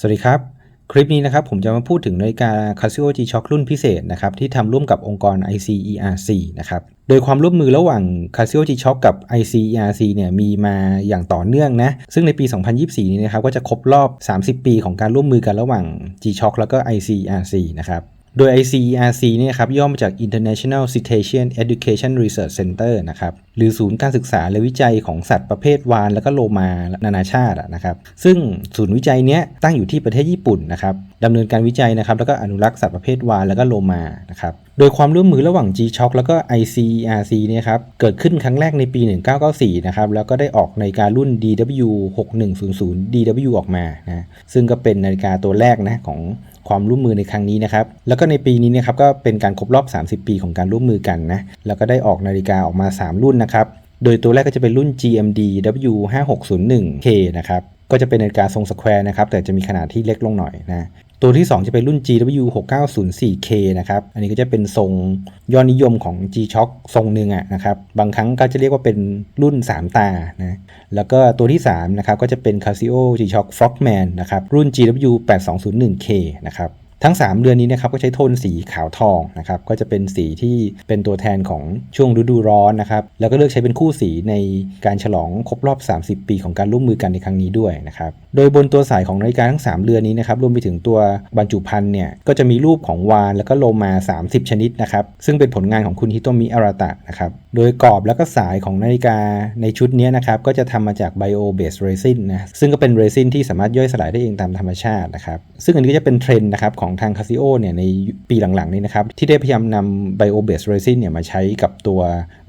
สวัสดีครับ คลิปนี้นะครับผมจะมาพูดถึงนาฬิกา Casio G-Shock รุ่นพิเศษนะครับที่ทำร่วมกับองค์กร ICERC นะครับโดยความร่วมมือระหว่าง Casio G-Shock กับ ICERC เนี่ยมีมาอย่างต่อเนื่องนะซึ่งในปี 2024 นี้นะครับก็จะครบรอบ 30 ปีของการร่วมมือกันระหว่าง G-Shock แล้วก็ ICERC นะครับ โดย ICERC เนี่ยครับย่อมาจาก International Cetacean Education Research Center นะครับหรือศูนย์การศึกษาและวิจัยของสัตว์ประเภทวาฬและก็โลมานานาชาตินะครับซึ่งศูนย์วิจัยเนี้ยตั้งอยู่ที่ประเทศญี่ปุ่นนะครับดำเนินการวิจัยนะครับแล้วก็อนุรักษ์สัตว์ประเภทวาฬและก็โลมานะครับโดยความร่วมมือระหว่าง G-Shock แล้วก็ ICERC เนี่ยครับเกิดขึ้นครั้งแรกในปี 1994 นะครับแล้วก็ได้ออกนาฬิการุ่น DW 6100 DW ออกมานะซึ่งก็เป็นนาฬิกาตัวแรกนะของ ความร่วมมือในครั้งนี้นะครับ แล้วก็ในปีนี้นะครับก็เป็นการครบรอบ 30 ปีของการร่วมมือกันนะ แล้วก็ได้ออกนาฬิกาออกมา 3 รุ่นนะครับ โดยตัวแรกก็จะเป็นรุ่น GMD W5601K นะครับ ก็จะเป็นนาฬิกาทรงสแควร์นะครับ แต่จะมีขนาดที่เล็กลงหน่อยนะ ตัวที่ 2 จะเป็นรุ่น GW6904K นะครับ อันนี้ก็จะเป็นทรงยอดนิยมของ G-Shock ทรงหนึ่งอะนะครับ บางครั้งก็จะเรียกว่าเป็นรุ่น 3 ตา นะ แล้วก็ตัวที่ 3 นะครับ ก็จะเป็น Casio G-Shock Frogman นะครับ รุ่น GW8201K นะครับ ทั้ง 3เรือนนี้นะครับก็ใช้โทนสีขาวทองนะครับก็จะเป็นสีที่เป็นตัวแทนของช่วงฤดูร้อนนะครับแล้วก็เลือกใช้เป็นคู่สีในการฉลองครบรอบ 30 ปีของการร่วมมือกันในครั้งนี้ด้วยนะครับโดยบนตัวสายของนาฬิกาทั้ง 3 เรือนนี้นะครับรวมไปถึงตัวบรรจุภัณฑ์เนี่ยก็จะมีรูปของวานแล้วก็โลมา 30 ชนิดนะครับซึ่งเป็นผลงานของคุณฮิโตมิอาราตะนะครับ โดยกรอบแล้วก็สายของนาฬิกาในชุดนี้นะครับก็จะทำมาจากไบโอเบสเรซินนะซึ่งก็เป็นเรซินที่สามารถย่อยสลายได้เองตามธรรมชาตินะครับซึ่งอันนี้ก็จะเป็นเทรนด์นะครับของทางคาซิโอเนี่ยในปีหลังๆนี้นะครับที่ได้พยายามนำไบโอเบสเรซินเนี่ยมาใช้กับตัว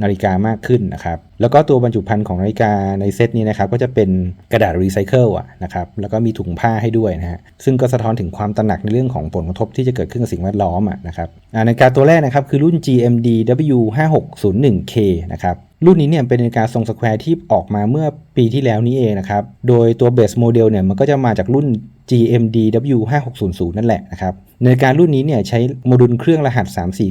นาฬิกามากขึ้นนะครับแล้วก็ตัวบรรจุภัณฑ์ของนาฬิกาในเซตนี้นะครับก็จะเป็นกระดาษรีไซเคิลอะนะครับแล้วก็มีถุงผ้าให้ด้วยนะฮะซึ่งก็สะท้อนถึงความตระหนักในเรื่องของผลกระทบที่จะเกิดขึ้นกับสิ่งแวดล้อมอะนะครับนาฬิกาตัวแรกนะครับคือรุ่น GMD W5601K นะครับรุ่นนี้เนี่ยเป็นนาฬิกาทรงสแควร์ที่ออกมาเมื่อปีที่แล้วนี้เองนะครับ โดยตัวเบสโมเดลเนี่ยมันก็จะมาจากรุ่น GMD W5600 นั่นแหละนะครับ นาฬิการุ่นนี้เนี่ยใช้โมดูลเครื่องรหัส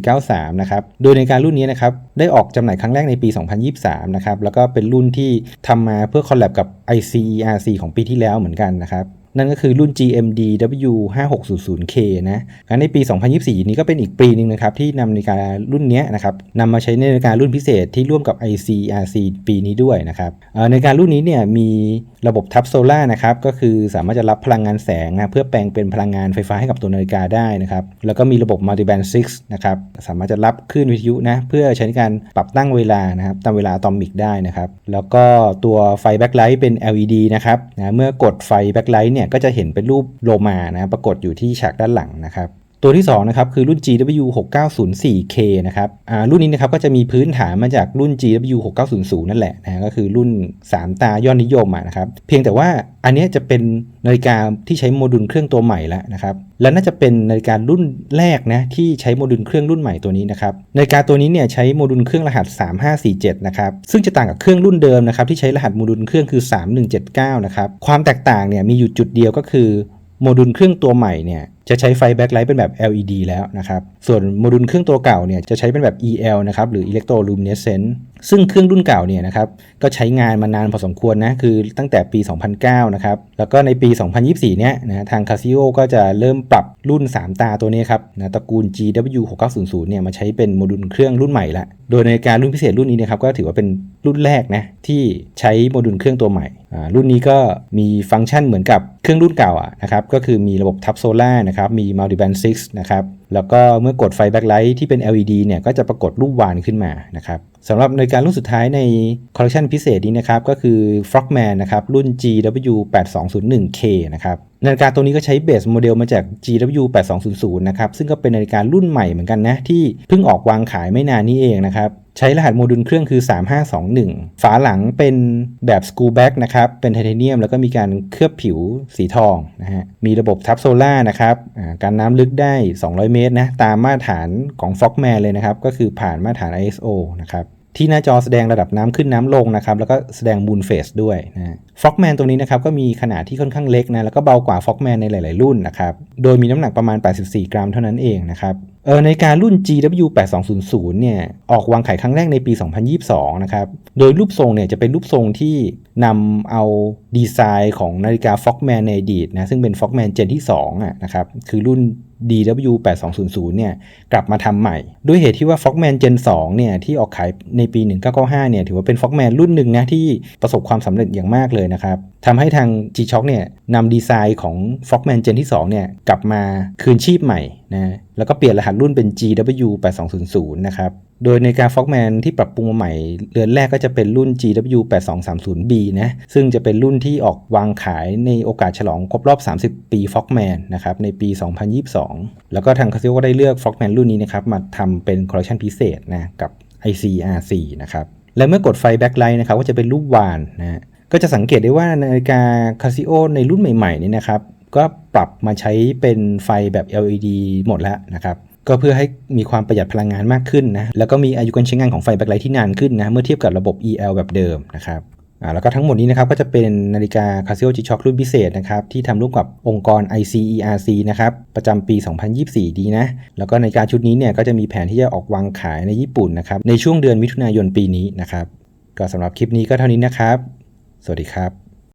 3493 นะครับ โดยนาฬิการุ่นนี้นะครับได้ออกจำหน่ายครั้งแรกในปี 2023 นะครับ แล้วก็เป็นรุ่นที่ทำมาเพื่อคอลแลบกับ ICERC ของปีที่แล้วเหมือนกันนะครับ นั่นก็คือรุ่น GMD W5600K นะงั้นในปี 2024 นี้ก็เป็นอีกปีหนึ่งนะครับที่นำนาฬิการุ่นนี้นะครับนำมาใช้ในนาฬิการุ่นพิเศษที่ร่วมกับ ICRC ปีนี้ด้วยนะครับในการรุ่นนี้เนี่ยมีระบบทับโซล่านะครับก็คือสามารถจะรับพลังงานแสงนะเพื่อแปลงเป็นพลังงานไฟฟ้าให้กับตัวนาฬิกาได้นะครับแล้วก็มีระบบ Multiband 6นะครับสามารถจะรับคลื่นวิทยุนะเพื่อใช้ในการปรับตั้งเวลานะครับตามเวลาอะตอมิกได้นะครับแล้วก็ตัวไฟแบ็คไลท์เป็น LED นะครับนะเมื่อกดไฟแบ็คไลท์เนเนี่ยก็จะเห็นเป็นรูปโลมานะปรากฏอยู่ที่ฉากด้านหลังนะครับ ตัวที่2นะครับคือรุ่น GW6904K นะครับรุ่นนี้นะครับก็จะมีพื้นฐานมาจากรุ่น GW6900 นั่นแหละนะก็คือรุ่น 3 ตายอดนิยมนะครับเพียงแต่ว่าอันนี้จะเป็นนาฬิกาที่ใช้โมดูลเครื่องตัวใหม่แล้วนะครับและน่าจะเป็นนาฬิการุ่นแรกนะที่ใช้โมดูลเครื่องรุ่นใหม่ตัวนี้นะครับนาฬิกาตัวนี้เนี่ยใช้โมดูลเครื่องรหัส 3547นะครับซึ่งจะต่างกับเครื่องรุ่นเดิมนะครับที่ใช้รหัสโมดูลเครื่องคือ 3179นะครับความแตกต่างเนี่ยมีอยู่จุดเดียวก็คือโมดูลเครื่องตัวใหม่เนี่ย จะใช้ไฟแบ็คไลท์เป็นแบบ LED แล้วนะครับ ส่วนโมดูลเครื่องตัวเก่าเนี่ยจะใช้เป็นแบบ EL นะครับหรือ Electroluminescent ซึ่งเครื่องรุ่นเก่าเนี่ยนะครับก็ใช้งานมานานพอสมควรนะคือตั้งแต่ปี 2009 นะครับแล้วก็ในปี 2024 เนี่ยนะทาง Casio ก็จะเริ่มปรับรุ่น 3 ตาตัวนี้ครับนะตระกูล GW6900 เนี่ยมาใช้เป็นโมดูลเครื่องรุ่นใหม่ละโดยในการรุ่นพิเศษรุ่นนี้นะครับก็ถือว่าเป็นรุ่นแรกนะที่ใช้โมดูลเครื่องตัวใหม่รุ่นนี้ก็มีฟังก์ชันเหมือนกับเครื่องรุ่นเก่าอะนะครับก็คือมีระบบทับโซล่านะครับมี multiband 6 นะครับ แล้วก็เมื่อกดไฟแบ็คไลท์ที่เป็น LED เนี่ยก็จะปรากฏรูปวานขึ้นมานะครับสำหรับในการรุ่นสุดท้ายในคอลเลคชันพิเศษนี้นะครับ ก็คือ Frogman นะครับ รุ่น GW8201K นะครับนาฬิกาตัวนี้ก็ใช้เบสโมเดลมาจาก GW8200 นะครับ ซึ่งก็เป็นนาฬิการุ่นใหม่เหมือนกันนะ ที่เพิ่งออกวางขายไม่นานนี้เองนะครับ ใช้รหัสโมดูลเครื่องคือ 3521 ฝาหลังเป็นแบบสกูแบ็กนะครับ เป็นไทเทเนียมแล้วก็มีการเคลือบผิวสีทองนะฮะ มีระบบทับโซล่านะครับการน้ำลึกได้ 200 เมตรนะ ตามมาตรฐานของ Fogman เลยนะครับ ก็คือผ่านมาตรฐาน ISO นะครับที่หน้าจอแสดงระดับน้ำขึ้นน้ำลงนะครับแล้วก็แสดงมูนเฟสด้วยนะฟ็อกแมนตัวนี้นะครับก็มีขนาดที่ค่อนข้างเล็กนะแล้วก็เบากว่าฟ็อกแมนในหลาย ๆ รุ่นนะครับโดยมีน้ำหนักประมาณ 84 กรัมเท่านั้นเองนะครับ เออในการรุ่น GW 8200 เนี่ยออกวางขายครั้งแรกในปี 2022 นะครับโดยรูปทรงเนี่ยจะเป็นรูปทรงที่นำเอาดีไซน์ของนาฬิกา Foxman ในอดีตนะซึ่งเป็น Foxman Gen ที่2อะนะครับคือรุ่น DW 8200 เนี่ยกลับมาทำใหม่ ด้วยเหตุที่ว่า Fogman Gen 2เนี่ยที่ออกขายในปี 1995เนี่ยถือว่าเป็น Fogman รุ่นหนึ่งนะที่ประสบความสำเร็จอย่างมากเลยนะครับทำให้ทาง G-Shock เนี่ยนำดีไซน์ของ Fogman Gen ที่2เนี่ยกลับมาคืนชีพใหม่นะแล้วก็เปลี่ยนรหัสรุ่นเป็น GW 8200 นะครับโดยในการ Frogman ที่ปรับปรุงมาใหม่ เรือนแรกก็จะเป็นรุ่น GW 8230B นะ ซึ่งจะเป็นรุ่นที่ออกวางขายในโอกาสฉลองครบรอบ 30 ปี Frogman นะครับ ในปี 2022 แล้วก็ทาง Casio ก็ได้เลือก Frogman รุ่นนี้นะครับ มาทำเป็นคอลเลคชันพิเศษนะ กับ ICRC นะครับ และเมื่อกดไฟแบ็คไลท์นะครับ ก็จะเป็นรูปวานนะ ก็จะสังเกตได้ว่านาฬิกา Casio ในรุ่นใหม่ๆนี่นะครับ ก็ปรับมาใช้เป็นไฟแบบ LED หมดแล้วนะครับ ก็เพื่อให้มีความประหยัดพลังงานมากขึ้นนะแล้วก็มีอายุการใช้งานของไฟแบ็คไลท์ที่นานขึ้นนะเมื่อเทียบกับระบบ EL แบบเดิมนะครับอ่าแล้วก็ทั้งหมดนี้นะครับก็จะเป็นนาฬิกา Casio G-Shock รุ่นพิเศษนะครับที่ทำร่วมกับองค์กร ICERC นะครับประจำปี 2024 ดีนะ แล้วก็นาฬิกาชุดนี้เนี่ยก็จะมีแผนที่จะออกวางขายในญี่ปุ่นนะครับในช่วงเดือนมิถุนายนปีนี้นะครับก็สำหรับคลิปนี้ก็เท่านี้นะครับ สวัสดีครับ